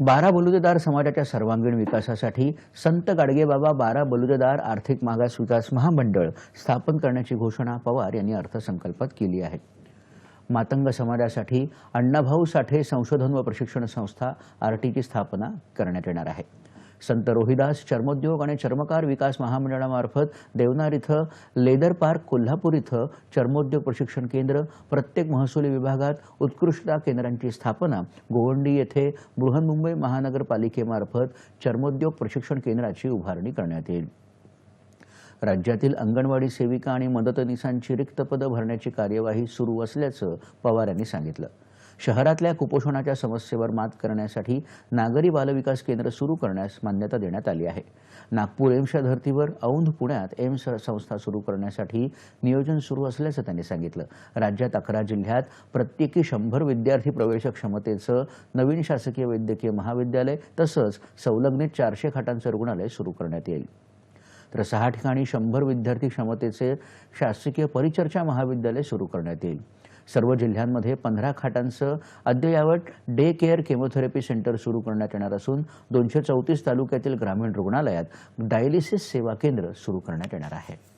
बारा बलुतेदार समाजाच्या सर्वांगीण विकासासाठी संत गाडगेबाबा बारा बलुतेदार आर्थिक मागास विकास महामंडळ स्थापन करण्याची घोषणा पवार यांनी अर्थसंकल्पात केली आहे. मातंग समाजासाठी अण्णाभाऊ साठे संशोधन व प्रशिक्षण संस्था आरटीची स्थापना करण्यात येणार आहे. संत रोहिदास चर्मोद्योग आणि चर्मकार विकास महामंडळामार्फत देवनार इथं लेदर पार्क कोल्हापूर इथं चर्मोद्योग प्रशिक्षण केंद्र प्रत्येक महसुली विभागात उत्कृष्टता केंद्रांची स्थापना गोवंडी येथे बृहन्मुंबई महानगरपालिकेमार्फत चर्मोद्योग प्रशिक्षण केंद्राची उभारणी करण्यात येईल. राज्यातील अंगणवाडी सेविका आणि मदतनीसांची रिक्त पदं भरण्याची कार्यवाही सुरू असल्याचं पवार यांनी सांगितलं. शहरातल्या कुपोषणाच्या समस्येवर मात करण्यासाठी नागरी बालविकास केंद्र सुरू करण्यास मान्यता देण्यात आली आहे. नागपूर एम्सच्या धर्तीवर औंध पुण्यात एम्स संस्था सुरू करण्यासाठी नियोजन सुरू असल्याचं त्यांनी सांगितलं. राज्यात अकरा जिल्ह्यात प्रत्येकी शंभर विद्यार्थी प्रवेश क्षमतेचं नवीन शासकीय वैद्यकीय महाविद्यालय तसंच संलग्नित चारशे खाटांचं रुग्णालय सुरू करण्यात येईल. तर सहा ठिकाणी शंभर विद्यार्थी क्षमतेचे शासकीय परिचर्चा महाविद्यालय सुरू करण्यात येईल. सर्व जिल्ह्यांमध्ये पंधरा खाटांचं अद्ययावत डे केअर केमोथेरपी सेंटर सुरू करण्यात येणार असून दोनशे चौतीस तालुक्यातील ग्रामीण रुग्णालयात डायलिसिस सेवा केंद्र सुरू करण्यात येणार आहे.